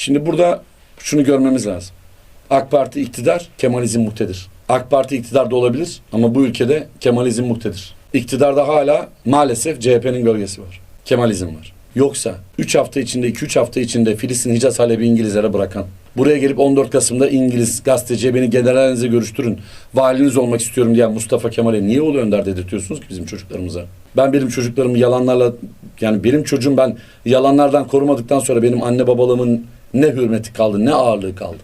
Şimdi burada şunu görmemiz lazım. AK Parti iktidar, Kemalizm muhtedir. AK Parti iktidarda olabilir ama bu ülkede Kemalizm muhtedir. İktidarda hala maalesef CHP'nin gölgesi var. Kemalizm var. Yoksa 3 hafta içinde, 2-3 hafta içinde Filistin Hicaz Halep'i İngilizlere bırakan, buraya gelip 14 Kasım'da İngiliz gazeteciye beni generalinize görüştürün, valiniz olmak istiyorum diyen Mustafa Kemal'e niye ulu önder dedirtiyorsunuz ki bizim çocuklarımıza? Ben benim çocuklarımı yalanlarla, yani benim çocuğum ben yalanlardan korumadıktan sonra benim anne babalığımın ne hürmeti kaldı, ne ağırlığı kaldı?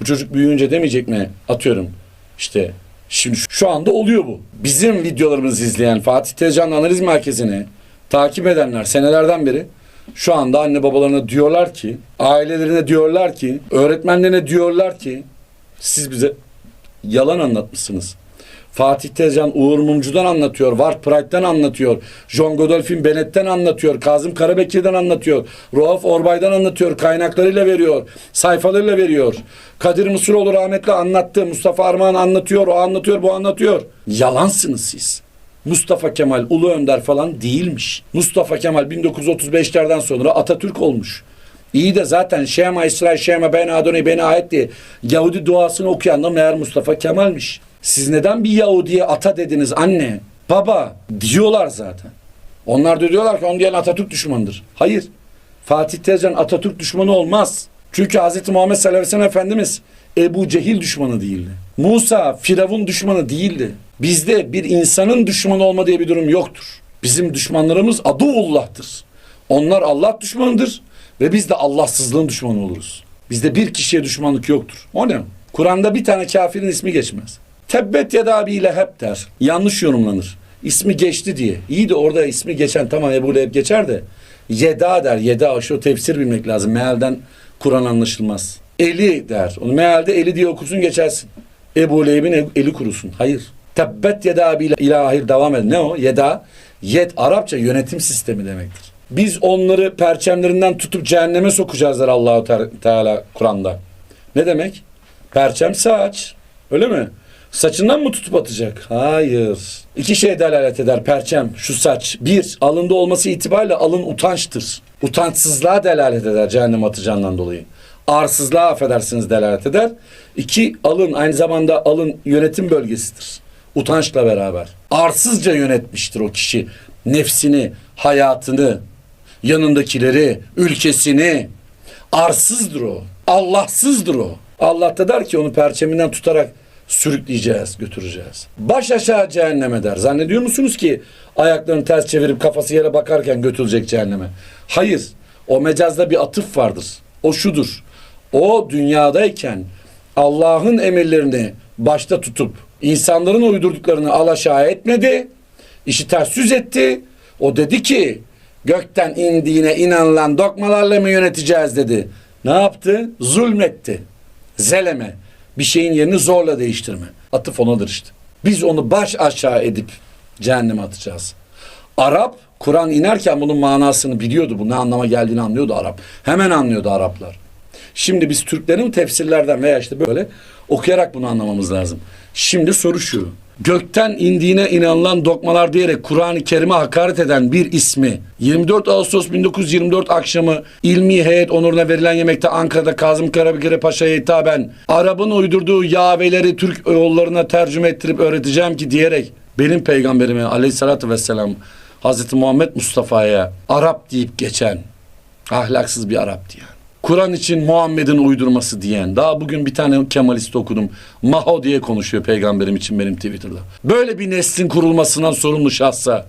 Bu çocuk büyüyünce demeyecek mi? Atıyorum işte şimdi şu anda oluyor bu. Bizim videolarımızı izleyen Fatih Tezcan Analiz Merkezi'ni takip edenler senelerden beri şu anda anne babalarına diyorlar ki, ailelerine diyorlar ki, öğretmenlerine diyorlar ki siz bize yalan anlatmışsınız. Fatih Tezcan Uğur Mumcu'dan anlatıyor, Ward Pride'den anlatıyor, John Godolphin Bennett'ten anlatıyor, Kazım Karabekir'den anlatıyor, Rauf Orbay'dan anlatıyor, kaynaklarıyla veriyor, sayfalarıyla veriyor. Kadir Mısıroğlu rahmetli anlattı, Mustafa Armağan anlatıyor, o anlatıyor, bu anlatıyor. Yalansınız siz. Mustafa Kemal Ulu Önder falan değilmiş. Mustafa Kemal 1935'lerden sonra Atatürk olmuş. İyi de zaten Şema İsrail Şema Ben Adonai Ben Ayet diye Yahudi duasını okuyan da meğer Mustafa Kemal'miş. Siz neden bir Yahudi'ye ata dediniz anne, baba diyorlar zaten. Onlar da diyorlar ki onu diyen Atatürk düşmanıdır. Hayır. Fatih Tezcan Atatürk düşmanı olmaz. Çünkü Hz. Muhammed sallallahu aleyhi ve sellem Efendimiz Ebu Cehil düşmanı değildi. Musa Firavun düşmanı değildi. Bizde bir insanın düşmanı olma diye bir durum yoktur. Bizim düşmanlarımız Aduvullah'tır. Onlar Allah düşmanıdır ve biz de Allahsızlığın düşmanı oluruz. Bizde bir kişiye düşmanlık yoktur. O ne? Kur'an'da bir tane kafirin ismi geçmez. Tebbet ya da abiyle hep der. Yanlış yorumlanır. İsmi geçti diye. İyi de orada ismi geçen tamam Ebu Leheb geçer de Yeda der. Yeda şu tefsir bilmek lazım. Mealden Kur'an anlaşılmaz. Eli der. Onu mealde eli diye okursun geçersin. Ebu Leheb'in eli kurusun. Hayır. Tebbet yeda abiyle ilahir devam eder. Ne o? Yeda. Yet Arapça yönetim sistemi demektir. Biz onları perçemlerinden tutup cehenneme sokacağız der Allahu Te- Teala Kur'an'da. Ne demek? Perçem saç. Öyle mi? Saçından mı tutup atacak? Hayır. İki şey delalet eder perçem, şu saç. Bir, alında olması itibariyle alın utançtır. Utançsızlığa delalet eder cehennem atacağından dolayı. Arsızlığa affedersiniz delalet eder. İki, alın aynı zamanda alın yönetim bölgesidir. Utançla beraber. Arsızca yönetmiştir o kişi. Nefsini, hayatını, yanındakileri, ülkesini. Arsızdır o. Allahsızdır o. Allah da der ki onu perçeminden tutarak sürükleyeceğiz, götüreceğiz. Baş aşağı cehenneme der. Zannediyor musunuz ki ayaklarını ters çevirip kafası yere bakarken götürecek cehenneme? Hayır. O mecazda bir atıf vardır. O şudur. O dünyadayken Allah'ın emirlerini başta tutup insanların uydurduklarını alaşağı etmedi. işi ters yüz etti. O dedi ki gökten indiğine inanılan dokmalarla mı yöneteceğiz dedi. Ne yaptı? Zulmetti. Zeleme. Bir şeyin yerini zorla değiştirme. Atıf onadır işte. Biz onu baş aşağı edip cehenneme atacağız. Arap Kur'an inerken bunun manasını biliyordu. Bu ne anlama geldiğini anlıyordu Arap. Hemen anlıyordu Araplar. Şimdi biz Türklerin tefsirlerden veya işte böyle okuyarak bunu anlamamız lazım. Şimdi soru şu. Gökten indiğine inanılan dokmalar diyerek Kur'an-ı Kerim'e hakaret eden bir ismi 24 Ağustos 1924 akşamı ilmi heyet onuruna verilen yemekte Ankara'da Kazım Karabekir'e Paşa'ya hitaben Arap'ın uydurduğu yaveleri Türk yollarına tercüme ettirip öğreteceğim ki diyerek benim peygamberime aleyhissalatü vesselam Hazreti Muhammed Mustafa'ya Arap deyip geçen ahlaksız bir Arap diyen. Kur'an için Muhammed'in uydurması diyen. Daha bugün bir tane Kemalist okudum. Maho diye konuşuyor peygamberim için benim Twitter'da. Böyle bir neslin kurulmasından sorumlu şahsa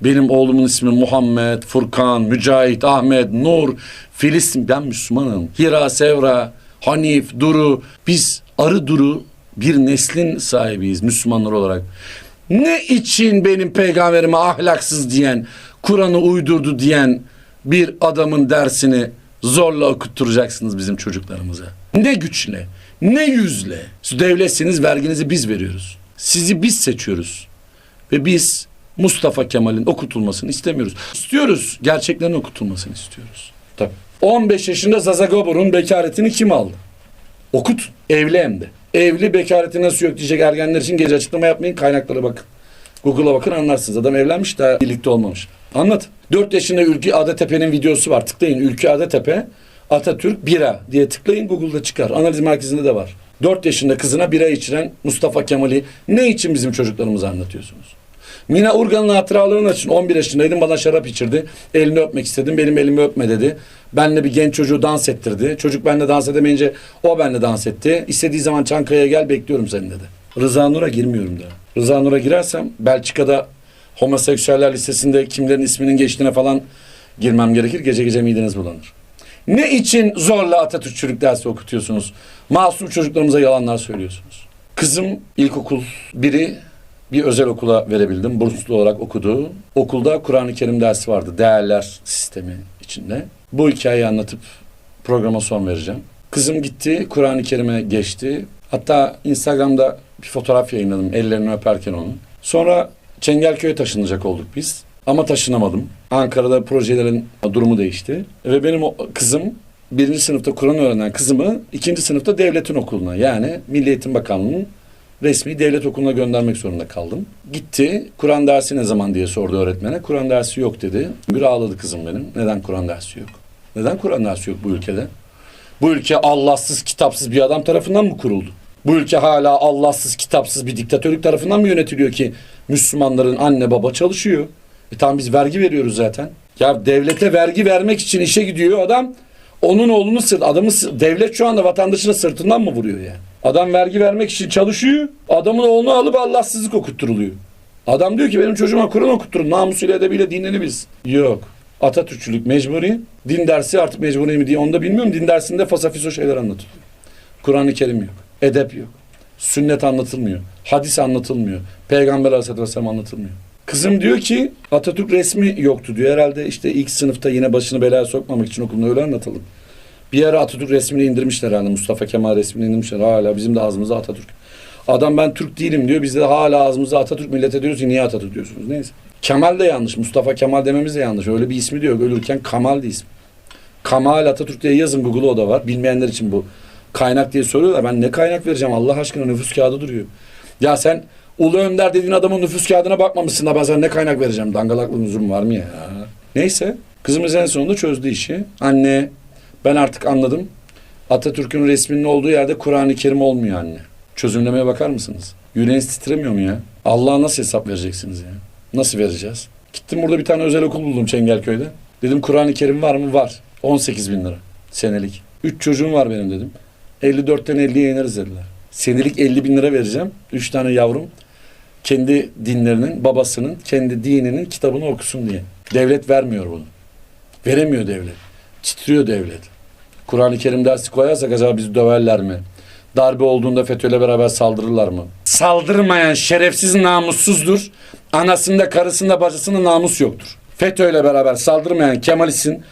benim oğlumun ismi Muhammed, Furkan, Mücahit, Ahmet, Nur, Filistin. Ben Müslümanım. Hira, Sevra, Hanif, Duru. Biz arı duru bir neslin sahibiyiz Müslümanlar olarak. Ne için benim peygamberime ahlaksız diyen, Kur'an'ı uydurdu diyen bir adamın dersini zorla okutturacaksınız bizim çocuklarımıza. Ne güçle, ne yüzle. Devletsiniz, verginizi biz veriyoruz. Sizi biz seçiyoruz. Ve biz Mustafa Kemal'in okutulmasını istemiyoruz. İstiyoruz, gerçeklerin okutulmasını istiyoruz. Tabii. 15 yaşında Zazagobur'un bekaretini kim aldı? Okut, evli hem de. Evli bekareti nasıl yok diyecek ergenler için gece açıklama yapmayın, kaynaklara bakın. Google'a bakın anlarsınız. Adam evlenmiş daha birlikte olmamış. Anlat. 4 yaşında Ülkü Adatepe'nin videosu var. Tıklayın Ülkü Adatepe. Atatürk bira diye tıklayın Google'da çıkar. Analiz merkezinde de var. 4 yaşında kızına bira içiren Mustafa Kemal'i ne için bizim çocuklarımıza anlatıyorsunuz? Mina Urgan'ın hatıralarını açın. 11 yaşındaydım bana şarap içirdi. Elini öpmek istedim. Benim elimi öpme dedi. Benle bir genç çocuğu dans ettirdi. Çocuk benle dans edemeyince o benle dans etti. İstediği zaman Çankaya'ya gel bekliyorum seni dedi. Rıza Nur'a girmiyorum daha. Rıza Nur'a girersem Belçika'da homoseksüeller listesinde kimlerin isminin geçtiğine falan girmem gerekir. Gece gece mideniz bulanır. Ne için zorla Atatürkçülük dersi okutuyorsunuz? Masum çocuklarımıza yalanlar söylüyorsunuz. Kızım ilkokul biri bir özel okula verebildim. Burslu olarak okudu. Okulda Kur'an-ı Kerim dersi vardı. Değerler sistemi içinde. Bu hikayeyi anlatıp programa son vereceğim. Kızım gitti, Kur'an-ı Kerim'e geçti. Hatta Instagram'da bir fotoğraf yayınladım ellerini öperken onun. Sonra Çengelköy'e taşınacak olduk biz. Ama taşınamadım. Ankara'da projelerin durumu değişti. Ve benim o kızım birinci sınıfta Kur'an öğrenen kızımı ikinci sınıfta devletin okuluna yani Milli Eğitim Bakanlığı'nın resmi devlet okuluna göndermek zorunda kaldım. Gitti. Kur'an dersi ne zaman diye sordu öğretmene. Kur'an dersi yok dedi. Bir ağladı kızım benim. Neden Kur'an dersi yok? Neden Kur'an dersi yok bu ülkede? Bu ülke Allahsız, kitapsız bir adam tarafından mı kuruldu? Bu ülke hala Allahsız, kitapsız bir diktatörlük tarafından mı yönetiliyor ki Müslümanların anne baba çalışıyor? E tamam biz vergi veriyoruz zaten. Ya devlete vergi vermek için işe gidiyor adam. Onun oğlunu sırt, adamı devlet şu anda vatandaşını sırtından mı vuruyor yani? Adam vergi vermek için çalışıyor. Adamın oğlunu alıp Allahsızlık okutturuluyor. Adam diyor ki benim çocuğuma Kur'an okutturun. Namusuyla edebiyle dinini biz. Yok. Atatürkçülük mecburi. Din dersi artık mecburi mi diye onu da bilmiyorum. Din dersinde fasafiso şeyler anlatılıyor. Kur'an-ı Kerim yok. Edep yok. Sünnet anlatılmıyor. Hadis anlatılmıyor. Peygamber Aleyhisselatü Vesselam anlatılmıyor. Kızım diyor ki Atatürk resmi yoktu diyor. Herhalde işte ilk sınıfta yine başını belaya sokmamak için okulda öyle anlatalım. Bir ara Atatürk resmini indirmişler herhalde. Mustafa Kemal resmini indirmişler. Hala bizim de ağzımızda Atatürk. Adam ben Türk değilim diyor. Biz de hala ağzımızda Atatürk millete diyoruz ki niye Atatürk diyorsunuz? Neyse. Kemal de yanlış. Mustafa Kemal dememiz de yanlış. Öyle bir ismi diyor. Ölürken Kamal diye ismi. Kamal Atatürk diye yazın Google'a o da var. Bilmeyenler için bu. Kaynak diye soruyorlar. Ben ne kaynak vereceğim? Allah aşkına nüfus kağıdı duruyor. Ya sen Ulu Önder dediğin adamın nüfus kağıdına bakmamışsın da ben sana ne kaynak vereceğim? Dangalaklı lüzum var mı ya? Neyse. Kızımız en sonunda çözdü işi. Anne ben artık anladım. Atatürk'ün resminin olduğu yerde Kur'an-ı Kerim olmuyor anne. Çözümlemeye bakar mısınız? Yüreğiniz titremiyor mu ya? Allah'a nasıl hesap vereceksiniz ya? Nasıl vereceğiz? Gittim burada bir tane özel okul buldum Çengelköy'de. Dedim Kur'an-ı Kerim var mı? Var. 18 bin lira senelik. Üç çocuğum var benim dedim. 54'ten 50'ye ineriz dediler. Senelik 50 bin lira vereceğim. Üç tane yavrum kendi dinlerinin, babasının, kendi dininin kitabını okusun diye. Devlet vermiyor bunu. Veremiyor devlet. Titriyor devlet. Kur'an-ı Kerim dersi koyarsak acaba bizi döverler mi? Darbe olduğunda FETÖ'yle beraber saldırırlar mı? Saldırmayan şerefsiz namussuzdur. Anasında, karısında, bacısında namus yoktur. FETÖ'yle beraber saldırmayan Kemalist'in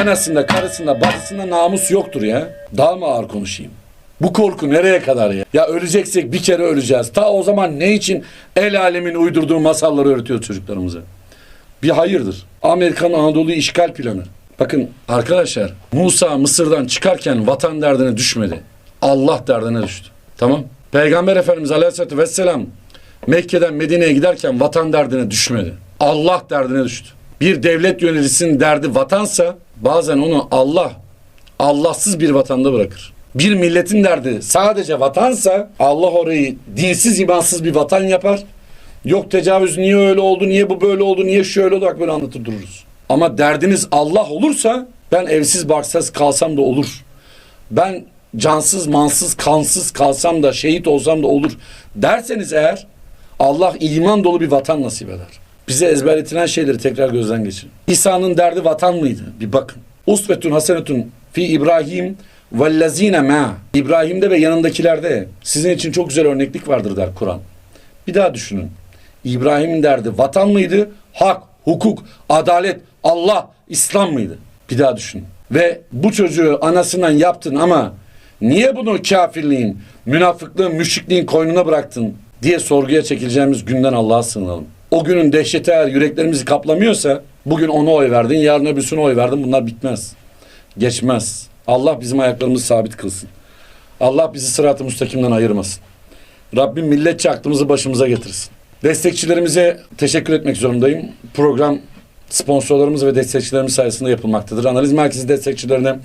anasında, karısında, bacısında namus yoktur ya. Daha mı ağır konuşayım? Bu korku nereye kadar ya? Ya öleceksek bir kere öleceğiz. Ta o zaman ne için el alemin uydurduğu masalları öğretiyor çocuklarımıza? Bir hayırdır. Amerikan Anadolu'yu işgal planı. Bakın arkadaşlar Musa Mısır'dan çıkarken vatan derdine düşmedi. Allah derdine düştü. Tamam. Peygamber Efendimiz Aleyhisselatü Vesselam Mekke'den Medine'ye giderken vatan derdine düşmedi. Allah derdine düştü. Bir devlet yöneticisinin derdi vatansa bazen onu Allah Allahsız bir vatanda bırakır. Bir milletin derdi sadece vatansa Allah orayı dinsiz imansız bir vatan yapar. Yok tecavüz niye öyle oldu, niye bu böyle oldu, niye şöyle oldu bak böyle anlatır dururuz. Ama derdiniz Allah olursa ben evsiz barksız kalsam da olur. Ben cansız, mansız, kansız kalsam da şehit olsam da olur derseniz eğer Allah iman dolu bir vatan nasip eder. Bize ezberletilen şeyleri tekrar gözden geçirin. İsa'nın derdi vatan mıydı? Bir bakın. Usvetun hasenetun fi İbrahim vellezine ma. İbrahim'de ve yanındakilerde sizin için çok güzel örneklik vardır der Kur'an. Bir daha düşünün. İbrahim'in derdi vatan mıydı? Hak, hukuk, adalet, Allah, İslam mıydı? Bir daha düşünün. Ve bu çocuğu anasından yaptın ama niye bunu kafirliğin, münafıklığın, müşrikliğin koynuna bıraktın diye sorguya çekileceğimiz günden Allah'a sığınalım. O günün dehşeti eğer yüreklerimizi kaplamıyorsa bugün ona oy verdin, yarın öbürsüne oy verdin bunlar bitmez. Geçmez. Allah bizim ayaklarımızı sabit kılsın. Allah bizi sırat-ı müstakimden ayırmasın. Rabbim milletçe aklımızı başımıza getirsin. Destekçilerimize teşekkür etmek zorundayım. Program sponsorlarımız ve destekçilerimiz sayesinde yapılmaktadır. Analiz merkezi destekçilerine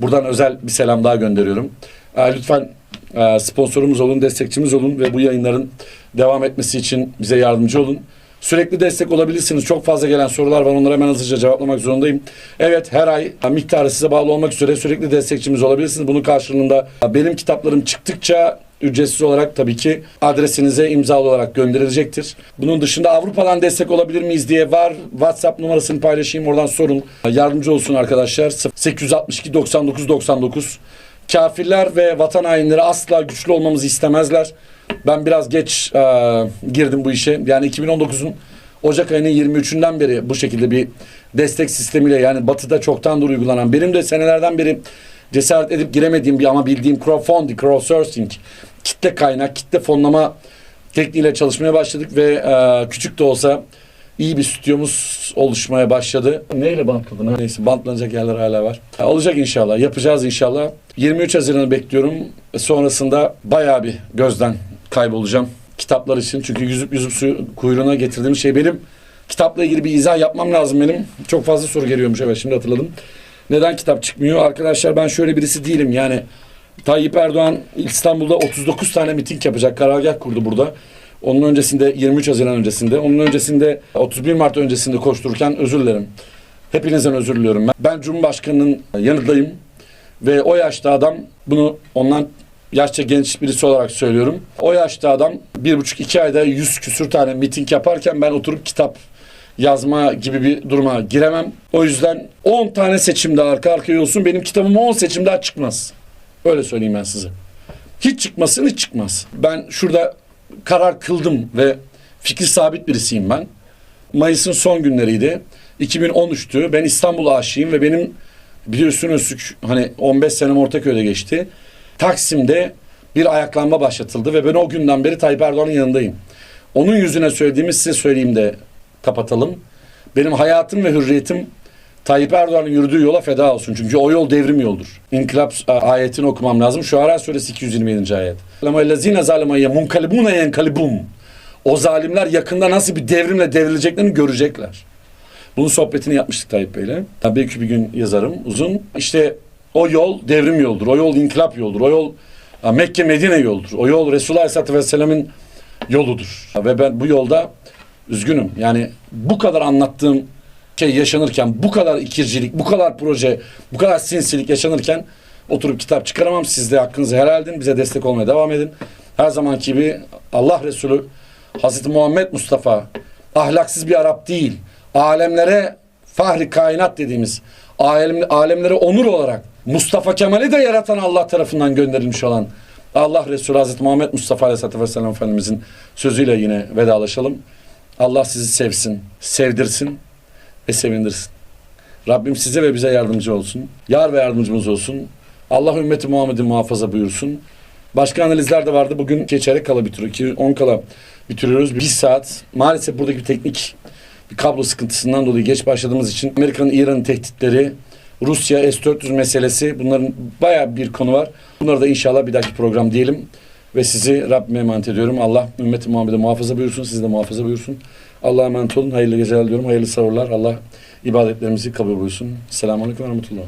Buradan özel bir selam daha gönderiyorum. Lütfen sponsorumuz olun, destekçimiz olun ve bu yayınların devam etmesi için bize yardımcı olun. Sürekli destek olabilirsiniz. Çok fazla gelen sorular var. Onlara hemen hızlıca cevaplamak zorundayım. Evet her ay miktarı size bağlı olmak üzere sürekli destekçimiz olabilirsiniz. Bunun karşılığında benim kitaplarım çıktıkça ücretsiz olarak tabii ki adresinize imzalı olarak gönderilecektir. Bunun dışında Avrupa'dan destek olabilir miyiz diye var. WhatsApp numarasını paylaşayım oradan sorun. Yardımcı olsun arkadaşlar. 862 99 99 Kafirler ve vatan hainleri asla güçlü olmamızı istemezler. Ben biraz geç e, girdim bu işe. Yani 2019'un Ocak ayının 23'ünden beri bu şekilde bir destek sistemiyle yani batıda çoktandır uygulanan benim de senelerden beri cesaret edip giremediğim bir ama bildiğim crowdfunding, crowdsourcing, kitle kaynak, kitle fonlama tekniğiyle çalışmaya başladık ve e, küçük de olsa iyi bir stüdyomuz oluşmaya başladı. Neyle bantladın? Neyse bantlanacak yerler hala var. Olacak inşallah. Yapacağız inşallah. 23 Haziran'ı bekliyorum. Sonrasında bayağı bir gözden kaybolacağım. Kitaplar için. Çünkü yüzüp yüzüp su kuyruğuna getirdiğim şey benim. Kitapla ilgili bir izah yapmam lazım benim. Çok fazla soru geliyormuş. Evet şimdi hatırladım. Neden kitap çıkmıyor? Arkadaşlar ben şöyle birisi değilim. Yani Tayyip Erdoğan İstanbul'da 39 tane miting yapacak. Karargah kurdu burada. Onun öncesinde 23 Haziran öncesinde, onun öncesinde 31 Mart öncesinde koştururken özür dilerim. Hepinizden özür diliyorum. Ben, ben Cumhurbaşkanı'nın yanındayım ve o yaşta adam bunu ondan yaşça genç birisi olarak söylüyorum. O yaşta adam bir buçuk iki ayda yüz küsür tane miting yaparken ben oturup kitap yazma gibi bir duruma giremem. O yüzden 10 tane seçim daha arka arkaya olsun benim kitabım 10 seçim daha çıkmaz. Öyle söyleyeyim ben size. Hiç çıkmasın hiç çıkmaz. Ben şurada karar kıldım ve fikir sabit birisiyim ben. Mayıs'ın son günleriydi. 2013'tü. Ben İstanbul aşığıyım ve benim biliyorsunuz hani 15 senem Ortaköy'de geçti. Taksim'de bir ayaklanma başlatıldı ve ben o günden beri Tayyip Erdoğan'ın yanındayım. Onun yüzüne söylediğimi size söyleyeyim de kapatalım. Benim hayatım ve hürriyetim Tayyip Erdoğan'ın yürüdüğü yola feda olsun. Çünkü o yol devrim yoldur. İnkılap a- ayetini okumam lazım. Şuara suresi 227. ayet. Lezine zalimeye munkalibune yenkalibum. O zalimler yakında nasıl bir devrimle devrileceklerini görecekler. Bunun sohbetini yapmıştık Tayyip Bey'le. Ya Belki bir gün yazarım uzun. İşte o yol devrim yoldur. O yol inkılap yoldur. O yol a, Mekke Medine yoldur. O yol Resulullah Aleyhisselatü Vesselam'ın yoludur. Ve ben bu yolda üzgünüm. Yani bu kadar anlattığım şey yaşanırken, bu kadar ikircilik, bu kadar proje, bu kadar sinsilik yaşanırken oturup kitap çıkaramam. Siz de hakkınızı helal edin. Bize destek olmaya devam edin. Her zamanki gibi Allah Resulü Hazreti Muhammed Mustafa ahlaksız bir Arap değil. Alemlere fahri kainat dediğimiz alem, alemlere onur olarak Mustafa Kemal'i de yaratan Allah tarafından gönderilmiş olan Allah Resulü Hazreti Muhammed Mustafa Aleyhisselatü Vesselam Efendimizin sözüyle yine vedalaşalım. Allah sizi sevsin, sevdirsin ve sevindirsin. Rabbim size ve bize yardımcı olsun. Yar ve yardımcımız olsun. Allah ümmeti Muhammed'i muhafaza buyursun. Başka analizler de vardı. Bugün çeyrek kala bitiriyor. İki, on kala bitiriyoruz. Bir saat. Maalesef buradaki bir teknik bir kablo sıkıntısından dolayı geç başladığımız için Amerika'nın İran'ın tehditleri, Rusya S-400 meselesi bunların bayağı bir konu var. Bunları da inşallah bir dahaki program diyelim. Ve sizi Rabbime emanet ediyorum. Allah ümmeti Muhammed'e muhafaza buyursun. Sizi de muhafaza buyursun. Allah'a emanet olun. Hayırlı geceler diyorum. Hayırlı sahurlar. Allah ibadetlerimizi kabul buyursun. Selamun Aleyküm ve Rahmetullah.